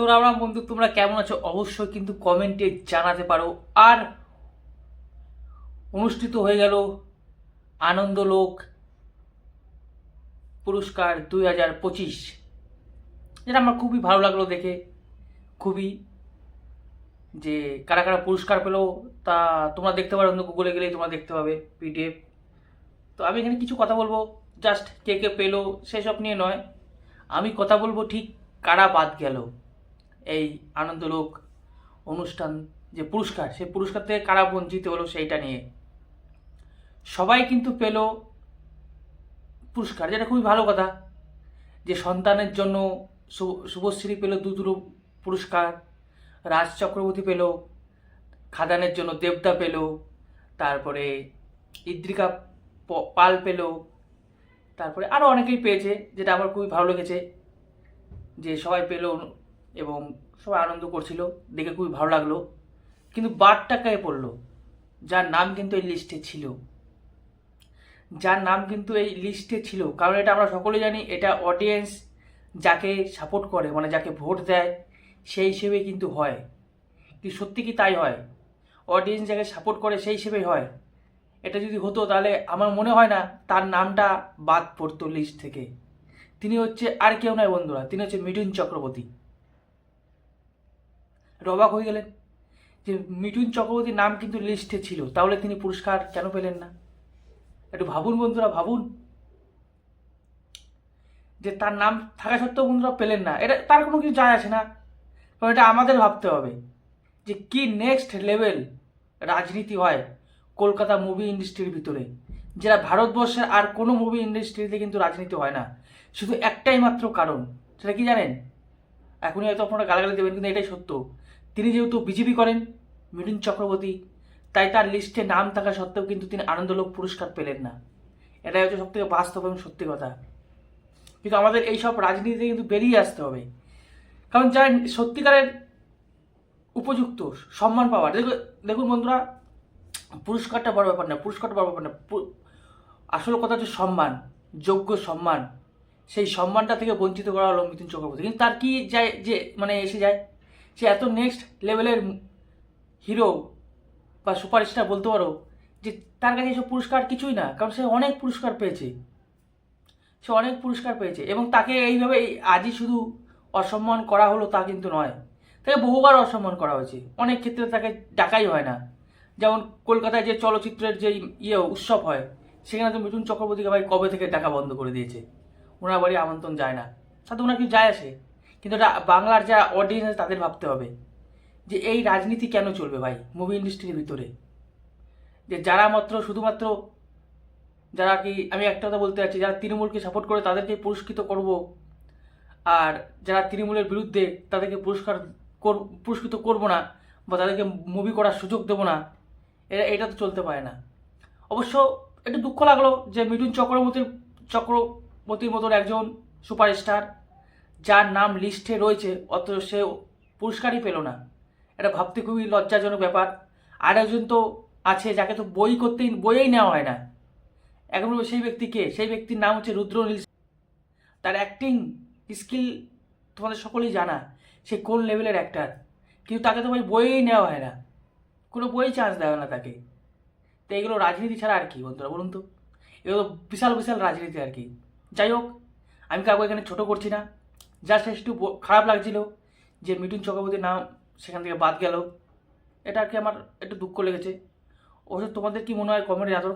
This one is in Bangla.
তো রাম বন্ধু, তোমরা কেমন আছো? অবশ্যই কিন্তু কমেন্টে জানাতে পারো। আর অনুষ্ঠিত হয়ে গেল আনন্দলোক পুরস্কার দুই হাজার পঁচিশ। যেটা আমার খুবই ভালো লাগল দেখে। খুবই যে কারা কারা পুরস্কার পেল, তা তোমরা দেখতে পারো। অন্য গুগলে গেলেই তোমরা দেখতে পাবে পিডিএফ তো আমি এখানে কিছু কথা বলব। জাস্ট কে কে পেল, সেসব নিয়ে নয়। আমি কথা বলব ঠিক কারা বাদ গেল। এই আনন্দলোক অনুষ্ঠান যে পুরস্কার, সেই পুরস্কার থেকে কারা বঞ্চিত হলো সেইটা নিয়ে। সবাই কিন্তু পেল পুরস্কার, যেটা খুবই ভালো কথা। যে সন্তানের জন্য শুভশ্রী পেল দু দুটো পুরস্কার, রাজ চক্রবর্তী পেল, খাদানের জন্য দেবদা পেল, তারপরে ইদ্রিকা পাল পেল, তারপরে আরও অনেকেই পেয়েছে, যেটা আমার খুবই ভালো লেগেছে। যে সবাই পেল এবং সবাই আনন্দ করছিল, দেখে খুবই ভালো লাগল। কিন্তু বারটা কে পড়ল, যার নাম কিন্তু এই লিস্টে ছিল। যার নাম কিন্তু এই লিস্টে ছিল, কারণ এটা আমরা সকলে জানি, এটা অডিয়েন্স যাকে সাপোর্ট করে মানে যাকে ভোট দেয়, সেই হিসেবে কিন্তু হয়। কি সত্যি কি তাই হয়? অডিয়েন্স যাকে সাপোর্ট করে, সেই হিসেবেই হয়। এটা যদি হতো তাহলে আমার মনে হয় না, তার নামটা বাদ পড়তো লিস্ট থেকে। তিনি হচ্ছে আর কেউ নয় বন্ধুরা, তিনি হচ্ছে মিঠুন চক্রবর্তী। অবাক হয়ে গেলেন। যে মিঠুন চক্রবর্তীর নাম কিন্তু লিস্টে ছিল। তাহলে তিনি পুরস্কার কেন পেলেন না? একটু ভাবুন বন্ধুরা, ভাবুন। যে তার নাম থাকা সত্ত্বেও বন্ধুরা পেলেন না। এটা তার কোনো কিছু যায় আসে না। কারণ এটা আমাদের ভাবতে হবে যে কি নেক্সট লেভেল রাজনীতি হয় কলকাতা মুভি ইন্ডাস্ট্রির ভিতরে। যেটা ভারতবর্ষের আর কোনো মুভি ইন্ডাস্ট্রিতে কিন্তু রাজনীতি হয় না। শুধু একটাই মাত্র কারণ, সেটা কি জানেন? এখনই হয়তো আপনারা গালাগালি দেবেন, কিন্তু এটাই সত্য। তিনি যেহেতু বিজেপি করেন, মিঠুন চক্রবর্তী, তাই তার লিস্টে নাম থাকা সত্ত্বেও কিন্তু তিনি আনন্দলোক পুরস্কার পেলেন না। এটাই হচ্ছে সবথেকে বাস্তব এবং সত্যি কথা। কিন্তু আমাদের এইসব রাজনীতিতে কিন্তু বেরিয়ে আসতে হবে। কারণ যারা সত্যিকারের উপযুক্ত, সম্মান পাওয়ার দেখুন দেখুন বন্ধুরা, পুরস্কারটা বড় ব্যাপার না, পুরস্কারটা বড় ব্যাপার না আসল কথা হচ্ছে সম্মান, যোগ্য সম্মান। সেই সম্মানটা থেকে বঞ্চিত করা হলো মিথুন চক্রবর্তী। কিন্তু তার কি যায়, যে মানে এসে যায়? সে এত নেক্সট লেভেলের হিরো বা সুপারস্টার বলতে পারো যে তার কাছে এসব পুরস্কার কিছুই না, কারণ সে অনেক পুরস্কার পেয়েছে। সে অনেক পুরস্কার পেয়েছে এবং তাকে এইভাবে আজই শুধু অসম্মান করা হলো তা কিন্তু নয়। তাকে বহুবার অসম্মান করা হয়েছে। অনেক ক্ষেত্রে তাকে ডাকাই হয় না। যেমন কলকাতায় যে চলচ্চিত্রের যে ইয়ে উৎসব হয়, সেখানে তো মিঠুন চক্রবর্তীকে ভাই কবে থেকে ডাকা বন্ধ করে দিয়েছে? ওনার বাড়ি আমন্ত্রণ যায় না। তাতে ওনার কিছু যায় আসে? কিন্তু এটা বাংলার যা অডিয়েন্স আছে তাদের ভাবতে হবে যে এই রাজনীতি কেন চলবে ভাই? মুভি ইন্ডাস্ট্রির ভিতরে। যে যারা মাত্র, শুধুমাত্র যারা কি, আমি একটা কথা বলতে চাচ্ছি, যারা তৃণমূলকে সাপোর্ট করে তাদেরকে পুরস্কৃত করব আর যারা তৃণমূলের বিরুদ্ধে তাদেরকে পুরস্কার কর- পুরস্কৃত করব না বা তাদেরকে মুভি করার সুযোগ দেবো না এটা এটা তো চলতে পারে না। অবশ্য একটু দুঃখ লাগল যে মিঠুন চক্রবর্তীর চক্রবর্তীর মতন একজন সুপারস্টার যার নাম লিস্টে রয়েছে, অথচ সে পুরস্কারই পেল না। এটা ভাবতে খুবই লজ্জাজনক ব্যাপার। আর একজন তো আছে যাকে তো বই করতেই বইয়েই নেওয়া হয় না। এখন সেই ব্যক্তিকে সেই ব্যক্তির নাম হচ্ছে রুদ্রনীল তার অ্যাক্টিং স্কিল তোমাদের সকলেই জানা। সে কোন লেভেলের অ্যাক্টার কিন্তু তাকে তো ভাই বইয়েই নেওয়া হয় না। কোনো বই চান্স দেওয়া না তাকে। তো এগুলো রাজনীতি ছাড়া আর কি বন্ধুরা, বলুন তো। এগুলো বিশাল বিশাল রাজনীতি আর কি। যাই হোক, আমি কাউকে এখানে ছোটো করছি না। জাস্ট একটু খারাপ লাগছিল যে মিঠুন চক্রবর্তীর নাম সেখান থেকে বাদ গেল। এটা আর কি আমার একটু দুঃখ লেগেছে। অবশ্য তোমাদের কি মনে হয় কমেন্টে এত